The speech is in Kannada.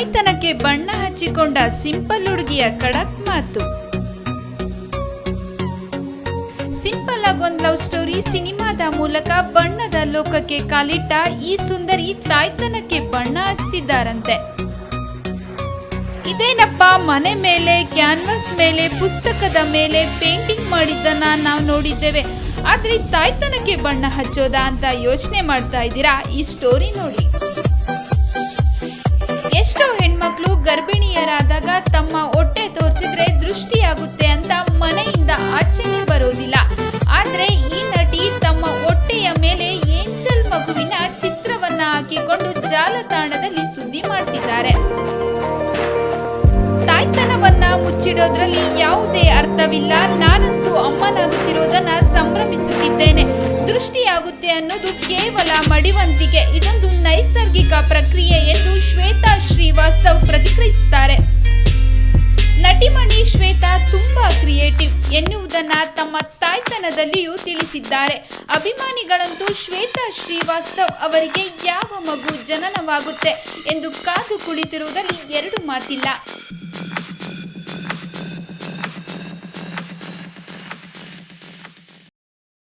ತಾಯ್ತನಕ್ಕೆ ಬಣ್ಣ ಹಚ್ಚಿಕೊಂಡ ಸಿಂಪಲ್ ಹುಡುಗಿಯ ಕಡಕ್ ಮಾತು. ಸಿಂಪಲ್ ಆಗಿ ಒಂದ್ ಲವ್ ಸ್ಟೋರಿ ಸಿನಿಮಾದ ಮೂಲಕ ಬಣ್ಣದ ಲೋಕಕ್ಕೆ ಕಾಲಿಟ್ಟ ಈ ಸುಂದರಿ ತಾಯ್ತನಕ್ಕೆ ಬಣ್ಣ ಹಚ್ತಿದ್ದಾರಂತೆ. ಇದೇನಪ್ಪ ಮನೆ ಮೇಲೆ, ಕ್ಯಾನ್ವಾಸ್ ಮೇಲೆ, ಪುಸ್ತಕದ ಮೇಲೆ ಪೇಂಟಿಂಗ್ ಮಾಡಿದ್ದನ್ನ ನಾವು ನೋಡಿದ್ದೇವೆ. ಆದ್ರೆ ತಾಯ್ತನಕ್ಕೆ ಬಣ್ಣ ಹಚ್ಚೋದಾ ಅಂತ ಯೋಚನೆ ಮಾಡ್ತಾ ಇದ್ದೀರಾ? ಈ ಸ್ಟೋರಿ ನೋಡಿ. ತೋರಿಸಿದ್ರೆ ದೃಷ್ಟಿಯಾಗುತ್ತೆ ಅಂತ ಮನೆಯಿಂದ ಆಚರಣೆ ಬರೋದಿಲ್ಲ. ಆದ್ರೆ ಈ ನಟಿ ತಮ್ಮ ಹೊಟ್ಟೆಯ ಮೇಲೆ ಏಂಜಲ್ ಮಗುವಿನ ಚಿತ್ರವನ್ನ ಹಾಕಿಕೊಂಡು ಜಾಲತಾಣದಲ್ಲಿ ಸುದ್ದಿ ಮಾಡ್ತಿದ್ದಾರೆ. ತಾಯ್ತನವನ್ನ ಮುಚ್ಚಿಡೋದ್ರಲ್ಲಿ ಯಾವುದೇ ಅರ್ಥವಿಲ್ಲ. ನಾನಂತೂ ಅಮ್ಮನಾಗುತ್ತಿರೋದನ್ನ ಸಂಭ್ರಮಿಸುತ್ತಿದ್ದೇನೆ. ದೃಷ್ಟಿಯಾಗುತ್ತೆ ಅನ್ನೋದು ಕೇವಲ ಮಡಿವಂತಿಕೆ. ಇದೊಂದು ನೈಸರ್ಗಿಕ ಪ್ರಕ್ರಿಯೆ ಎಂದು ಶ್ವೇತಾ ಶ್ರೀವಾಸ್ತವ್ ಪ್ರತಿಕ್ರಿಯಿಸುತ್ತಾರೆ. ಕ್ರಿಯೇಟಿವ್ ಎನ್ನುವುದನ್ನ ತಮ್ಮ ತಾಯ್ತನದಲ್ಲಿಯೂ ತಿಳಿಸಿದ್ದಾರೆ. ಅಭಿಮಾನಿಗಳಂತೂ ಶ್ವೇತಾ ಶ್ರೀವಾಸ್ತವ್ ಅವರಿಗೆ ಯಾವ ಮಗು ಜನನವಾಗುತ್ತೆ ಎಂದು ಕಾದು ಕುಳಿತಿರುವುದರಲ್ಲಿ ಎರಡು ಮಾತಿಲ್ಲ.